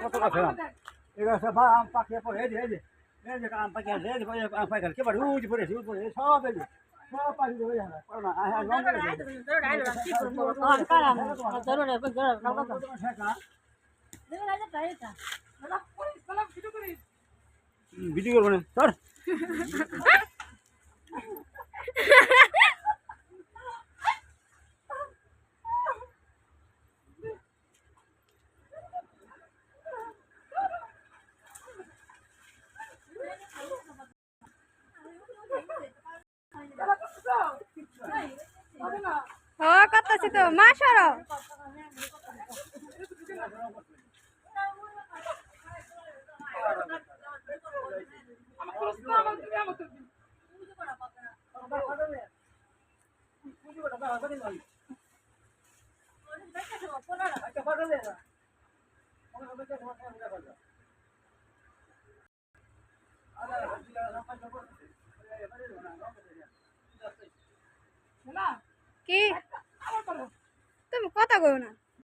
কত কথা এগুলো সব আম পাকিয়ে পড়ে এই যে এই যে এই যে আম পাকিয়ে এই যে আম পাকিয়ে কে বাড়ি উজ পড়ে উজ পড়ে সব এই সব পাকি ধরে যাবে করো না আয় লং করে সালাম করিস সালাম ভিডিও করিস ভিডিও করব না সর সালাম করছিস হবে না ও করতেছি তো। মা সরো। তুলবি না কি? তুমি কথা কো না।